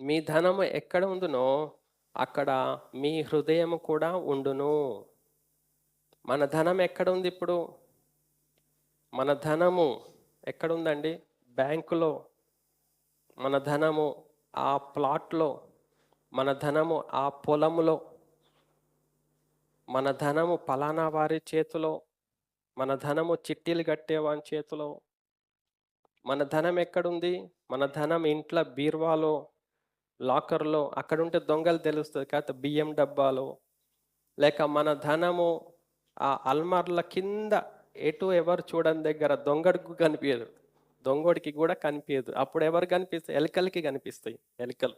మీ ధనము ఎక్కడ ఉందునో అక్కడ మీ హృదయం కూడా ఉండును. మన ధనం ఎక్కడ ఉంది ఇప్పుడు? మన ధనము ఎక్కడ ఉందండి? బ్యాంకులో. మన ధనము ఆ ప్లాట్లో. మన ధనము ఆ పొలములో. మన ధనము పలానా వారి చేతిలో. మన ధనము చిట్టీలు కట్టేవాని చేతిలో. మన ధనం ఎక్కడుంది మన ధనం ఇంట్లో బీర్వాలో. లాకర్లో అక్కడ ఉంటే దొంగలు తెలుస్తుంది కాకపోతే బియ్యం డబ్బాలో లేక మన ధనము ఆ అల్మార్ల కింద ఎటు ఎవరు చూడని దగ్గర దొంగడికి కనిపించదు దొంగడికి కూడా కనిపించదు అప్పుడు ఎవరు కనిపిస్తాయి? ఎలుకలకి కనిపిస్తాయి ఎలుకలు.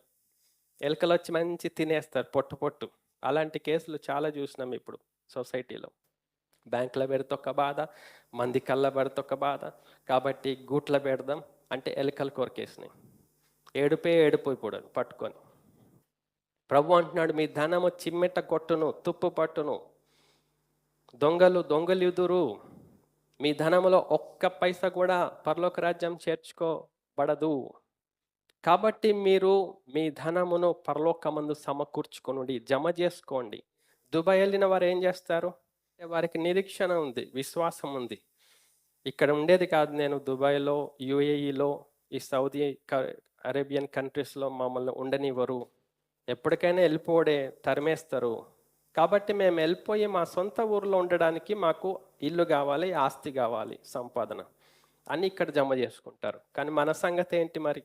ఎలుకలు వచ్చి మంచి తినేస్తారు పొట్టు పొట్టు. అలాంటి కేసులు చాలా చూసినాం ఇప్పుడు సొసైటీలో. బ్యాంకుల పెడితే ఒక బాధ మంది కళ్ళ పెడితే ఒక బాధ. కాబట్టి గూట్లో పెడదాం అంటే ఎలకలు కొరికేసినాయి. ఏడుపే ఏడుపు పట్టుకొని. ప్రభు అంటున్నాడు మీ ధనము చిమ్మెట కొట్టును తుప్పు పట్టును. దొంగలు దొంగలిదురు. మీ ధనములో ఒక్క పైసా కూడా పరలోక రాజ్యం చేర్చుకోబడదు. కాబట్టి మీరు మీ ధనమును పరలోకమందు సమకూర్చుకుని జమ చేసుకోండి. దుబాయ్ వెళ్ళిన వారు ఏం చేస్తారు? వారికి నిరీక్షణ ఉంది విశ్వాసం ఉంది. ఇక్కడ ఉండేది కాదు నేను దుబాయ్లో యుఏఈలో ఈ సౌదీ అరేబియన్ కంట్రీస్లో మమ్మల్ని ఉండనివ్వరు. ఎప్పటికైనా వెళ్ళిపోడే తరిమేస్తారు. కాబట్టి మేము వెళ్ళిపోయి మా సొంత ఊర్లో ఉండడానికి మాకు ఇల్లు కావాలి ఆస్తి కావాలి సంపాదన అని ఇక్కడ జమ చేసుకుంటారు. కానీ మన సంగతి ఏంటి మరి?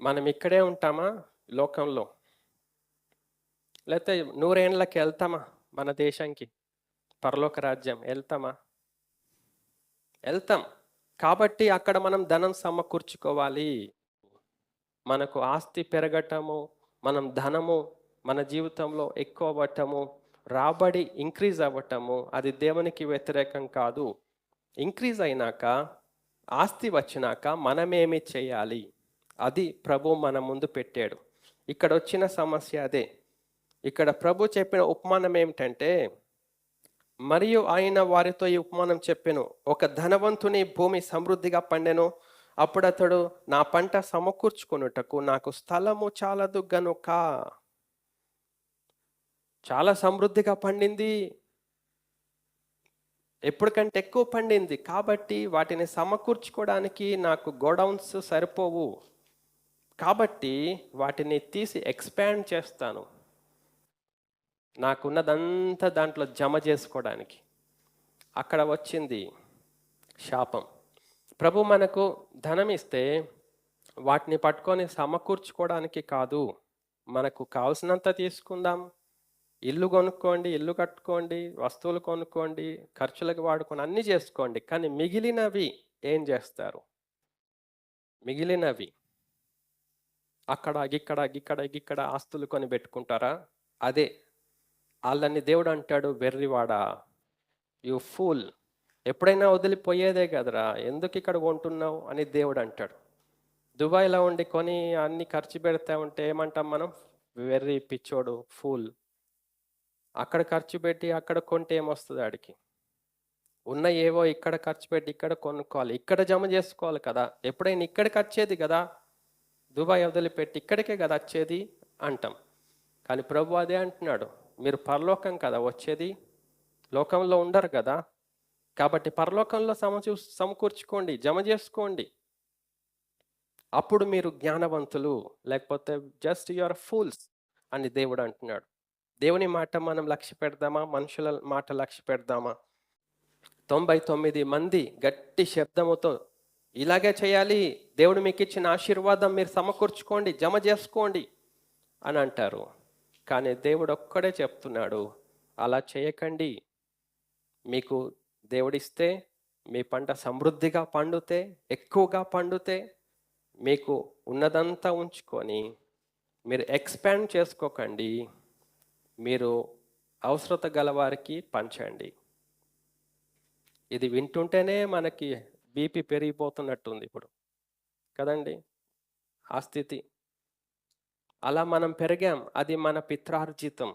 మనం ఇక్కడే ఉంటామా లోకంలో? లేకపోతే నూరేళ్ళకి వెళ్తామా మన దేశానికి? పరలోక రాజ్యం వెళ్తామా? వెళ్తాం. కాబట్టి అక్కడ మనం ధనం సమకూర్చుకోవాలి. మనకు ఆస్తి పెరగటము మనం ధనము మన జీవితంలో ఎక్కువ అవ్వటము రాబడి ఇంక్రీజ్ అవ్వటము అది దేవునికి వ్యతిరేకం కాదు. ఇంక్రీజ్ అయినాక ఆస్తి వచ్చినాక మనమేమి చేయాలి? అది ప్రభు మన ముందు పెట్టాడు. ఇక్కడ వచ్చిన సమస్య అదే. ఇక్కడ ప్రభు చెప్పిన ఉపమానం ఏమిటంటే మరియు ఆయన వారితో ఈ ఉపమానం చెప్పాను ఒక ధనవంతుని భూమి సమృద్ధిగా పండెను. అప్పుడు అతడు నా పంట సమకూర్చుకొనుటకు నాకు స్థలము చాలదు గనుక చాలా సమృద్ధిగా పండింది. ఎప్పటికంటే ఎక్కువ పండింది. కాబట్టి వాటిని సమకూర్చుకోవడానికి నాకు గోడౌన్స్ సరిపోవు. కాబట్టి వాటిని తీసి ఎక్స్పాండ్ చేస్తాను. నాకున్నదంతా దాంట్లో జమ చేసుకోవడానికి అక్కడ వచ్చింది శాపం. ప్రభు మనకు ధనం ఇస్తే వాటిని పట్టుకొని సమకూర్చుకోవడానికి కాదు. మనకు కావలసినంత తీసుకుందాం. ఇల్లు కొనుక్కోండి ఇల్లు కట్టుకోండి వస్తువులు కొనుక్కోండి ఖర్చులకు వాడుకొని అన్నీ చేసుకోండి. కానీ మిగిలినవి ఏం చేస్తారు? మిగిలినవి అక్కడ ఇక్కడ గిక్కడ ఇక్కడ ఆస్తులు కొని పెట్టుకుంటారా? అదే వాళ్ళని దేవుడు అంటాడు వెర్రివాడా యు ఫూల్. ఎప్పుడైనా వదిలిపోయేదే కదరా ఎందుకు ఇక్కడ కొంటున్నావు? అని దేవుడు అంటాడు. దుబాయ్లో ఉండి కొని అన్ని ఖర్చు పెడతా ఉంటే ఏమంటాం మనం? వెర్రి పిచ్చోడు ఫూల్. అక్కడ ఖర్చు పెట్టి అక్కడ కొంటే ఏమొస్తుంది ఆడికి? ఉన్న ఏవో ఇక్కడ ఖర్చు పెట్టి ఇక్కడ కొనుక్కోవాలి. ఇక్కడ జమ చేసుకోవాలి కదా. ఎప్పుడైనా ఇక్కడికి వచ్చేది కదా. దుబాయ్ వదిలిపెట్టి ఇక్కడికే కదా వచ్చేది అంటాం. కానీ ప్రభు అదే అంటున్నాడు. మీరు పరలోకం కదా వచ్చేది? లోకంలో ఉండరు కదా. కాబట్టి పరలోకంలో సమచూ సమకూర్చుకోండి జమ చేసుకోండి. అప్పుడు మీరు జ్ఞానవంతులు లేకపోతే జస్ట్ యువర్ ఫూల్స్ అని దేవుడు అంటున్నాడు. దేవుని మాట మనం లక్ష్య పెడదామా? మనుషుల మాట లక్ష్య పెడదామా? తొంభై తొమ్మిది మంది గట్టి శబ్దముతో ఇలాగే చేయాలి దేవుడు మీకు ఇచ్చిన ఆశీర్వాదం మీరు సమకూర్చుకోండి జమ చేసుకోండి అని అంటారు. కానీ దేవుడు ఒక్కడే చెప్తున్నాడు అలా చేయకండి. మీకు దేవుడిస్తే మీ పంట సమృద్ధిగా పండుతే ఎక్కువగా పండుతే మీకు ఉన్నదంతా ఉంచుకొని మీరు ఎక్స్పాండ్ చేసుకోకండి. మీరు అవసరత గలవారికి పంచండి. ఇది వింటుంటేనే మనకి బీపీ పెరిగిపోతున్నట్టుంది ఇప్పుడు. కదండి? ఆ స్థితి. అలా మనం పెరిగాం. అది మన పిత్రార్జితం.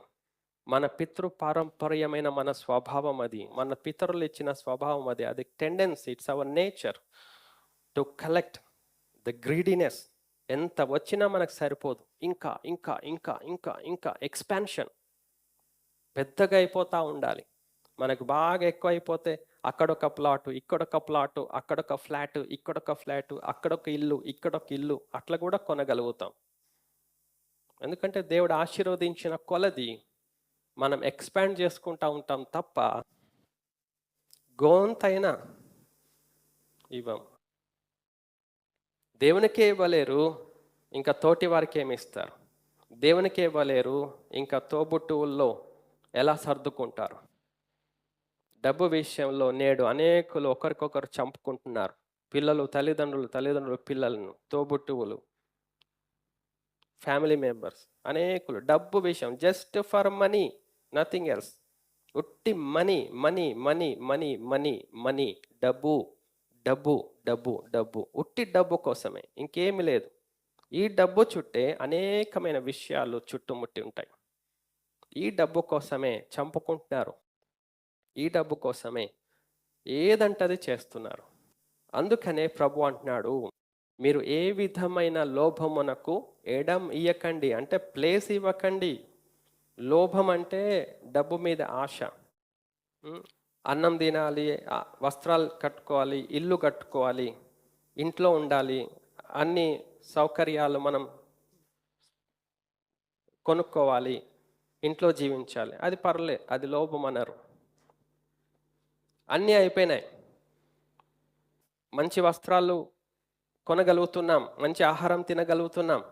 మన పితృ పారంపర్యమైన మన స్వభావం అది. మన పితరులు ఇచ్చిన స్వభావం అది. అది tendency. It's our nature to collect the greediness. ఎంత వచ్చినా మనకు సరిపోదు. ఇంకా ఇంకా ఇంకా ఇంకా ఇంకా ఎక్స్పాన్షన్. పెద్దగా అయిపోతూ ఉండాలి. మనకు బాగా ఎక్కువ అయిపోతే అక్కడొక ప్లాటు ఇక్కడొక ప్లాటు అక్కడొక ఫ్లాట్ ఇక్కడొక ఫ్లాట్ అక్కడొక ఇల్లు ఇక్కడొక ఇల్లు అట్లా కూడా కొనగలుగుతాం. ఎందుకంటే దేవుడు ఆశీర్వదించిన కొలది మనం ఎక్స్పాండ్ చేసుకుంటా ఉంటాం తప్ప గోంతైనా ఇవ్వం. దేవునికే ఇవ్వలేరు ఇంకా తోటి వారికి ఏమి ఇస్తారు? దేవునికే ఇవ్వలేరు ఇంకా తోబుట్టువుల్లో ఎలా సర్దుకుంటారు? డబ్బు విషయంలో నేడు అనేకులు ఒకరికొకరు చంపుకుంటున్నారు. పిల్లలు తల్లిదండ్రులు తల్లిదండ్రులు పిల్లలను తోబుట్టువులు. ఫ్యామిలీ మెంబర్స్ అనేకులు డబ్బు విషయం just for money nothing else. ఉట్టి money money money money money money డబ్బు డబ్బు డబ్బు డబ్బు. ఉట్టి డబ్బు కోసమే ఇంకేమి లేదు. ఈ డబ్బు చుట్టే అనేకమైన విషయాలు చుట్టుముట్టి ఉంటాయి. ఈ డబ్బు కోసమే చంపుకుంటున్నారు ఈ డబ్బు కోసమే ఏదంటది చేస్తున్నారు. అందుకనే ప్రభు అంటున్నాడు మీరు ఏ విధమైన లోభమునకు ఎడం ఇయ్యకండి. అంటే ప్లేస్ ఇవ్వకండి. లోభం అంటే డబ్బు మీద ఆశ. అన్నం తినాలి వస్త్రాలు కట్టుకోవాలి ఇల్లు కట్టుకోవాలి ఇంట్లో ఉండాలి అన్ని సౌకర్యాలు మనం కొనుక్కోవాలి ఇంట్లో జీవించాలి. అది పర్లే అది లోభం అన్నారు అన్నీ అయిపోయినాయి. మంచి వస్త్రాలు కొనగలుగుతున్నాం మంచి ఆహారం తినగలుగుతున్నాం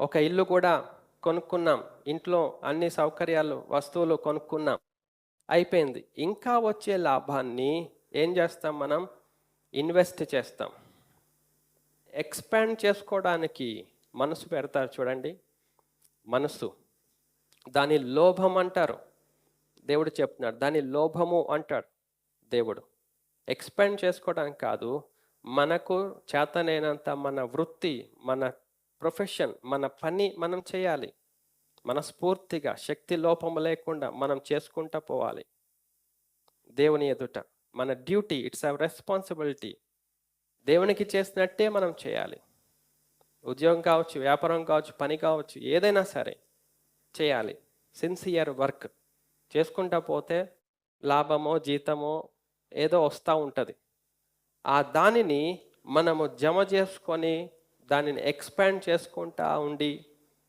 ఒక ఇల్లు కూడా కొనుక్కున్నాం ఇంట్లో అన్ని సౌకర్యాలు వస్తువులు కొనుక్కున్నాం అయిపోయింది. ఇంకా వచ్చే లాభాన్ని ఏం చేస్తాం మనం? ఇన్వెస్ట్ చేస్తాం. ఎక్స్పాండ్ చేసుకోవడానికి మనసు పెడతారు చూడండి. మనసు. దాని లోభం అంటారు. దేవుడు చెప్తున్నాడు దాని లోభము అంటాడు దేవుడు. ఎక్స్పాండ్ చేసుకోవడానికి కాదు మనకు చేతనైనంత మన వృత్తి మన ప్రొఫెషన్ మన పని మనం చేయాలి. మనస్ఫూర్తిగా శక్తి లోపము లేకుండా మనం చేసుకుంటా పోవాలి. దేవుని ఎదుట మన డ్యూటీ ఇట్స్ అ రెస్పాన్సిబిలిటీ. దేవునికి చేసినట్టే మనం చేయాలి. ఉద్యోగం కావచ్చు వ్యాపారం కావచ్చు పని కావచ్చు ఏదైనా సరే చేయాలి. Sincere work. చేసుకుంటా పోతే లాభమో జీతమో ఏదో వస్తూ ఉంటుంది. ఆ దానిని మనము జమ చేసుకొని దానిని ఎక్స్పాండ్ చేసుకుంటా ఉండి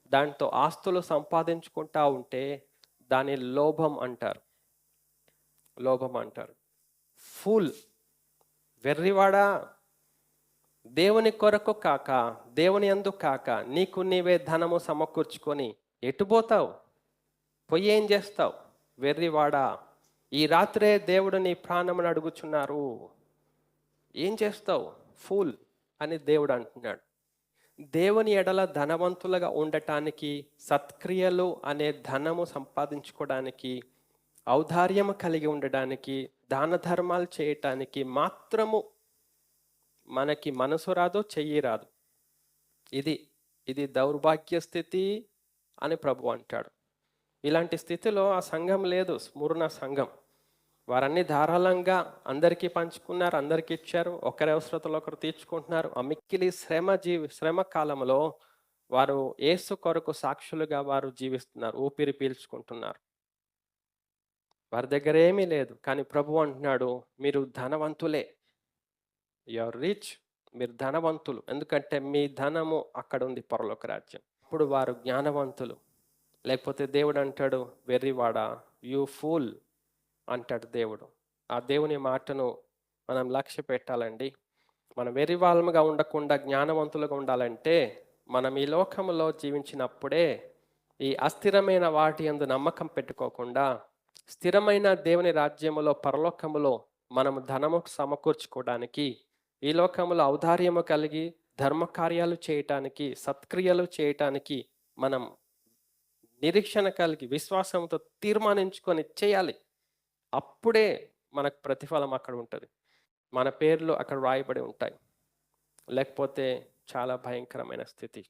దాంతో ఆస్తులు సంపాదించుకుంటా ఉంటే దాని లోభం అంటారు. లోభం అంటారు. ఫుల్ వెర్రివాడా? దేవుని కొరకు కాక దేవుని అందు కాక నీకు నీవే ధనము సమకూర్చుకొని ఎటుపోతావు పొయ్యి ఏం చేస్తావు? వెర్రివాడా ఈ రాత్రే దేవుడు నీ ప్రాణమును అడుగుచున్నారు. ఏం చేస్తావు? ఫూల్ అని దేవుడు అంటున్నాడు. దేవుని ఎడల ధనవంతులుగా ఉండటానికి సత్క్రియలు అనే ధనము సంపాదించుకోవడానికి ఔదార్యము కలిగి ఉండడానికి దాన ధర్మాలు చేయటానికి మాత్రము మనకి మనసు రాదు చెయ్యి రాదు. ఇది ఇది దౌర్భాగ్య స్థితి అని ప్రభు అంటాడు. ఇలాంటి స్థితిలో ఆ సంఘం లేదు స్మరణ సంఘం. వారన్నీ ధారాళంగా అందరికీ పంచుకున్నారు అందరికీ ఇచ్చారు. ఒకరి అవసరతలు ఒకరు తీర్చుకుంటున్నారు. ఆ మిక్కిలి శ్రమ జీవి శ్రమ కాలంలో వారు ఏసు కొరకు సాక్షులుగా వారు జీవిస్తున్నారు ఊపిరి పీల్చుకుంటున్నారు. వారి దగ్గర ఏమీ లేదు. కానీ ప్రభు అంటున్నాడు మీరు ధనవంతులే. యువర్ రిచ్ మీరు ధనవంతులు. ఎందుకంటే మీ ధనము అక్కడ ఉంది పరలోక రాజ్యం. ఇప్పుడు వారు జ్ఞానవంతులు. లేకపోతే దేవుడు అంటాడు వెర్రివాడా యూ ఫూల్. అంటాడు దేవుడు. ఆ దేవుని మాటను మనం లక్ష్య పెట్టాలండి. మనం వెరివాల్మగా ఉండకుండా జ్ఞానవంతులుగా ఉండాలంటే మనం ఈ లోకంలో జీవించినప్పుడే ఈ అస్థిరమైన వాటి యందు నమ్మకం పెట్టుకోకుండా స్థిరమైన దేవుని రాజ్యములో పరలోకములో మనము ధనము సమకూర్చుకోవడానికి ఈ లోకములో ఔదార్యము కలిగి ధర్మకార్యాలు చేయటానికి సత్క్రియలు చేయటానికి మనం నిరీక్షణ కలిగి విశ్వాసంతో తీర్మానించుకొని చేయాలి. అప్పుడే మనకు ప్రతిఫలం అక్కడ ఉంటుంది. మన పేర్లు అక్కడ రాయబడి ఉంటాయి. లేకపోతే చాలా భయంకరమైన స్థితి.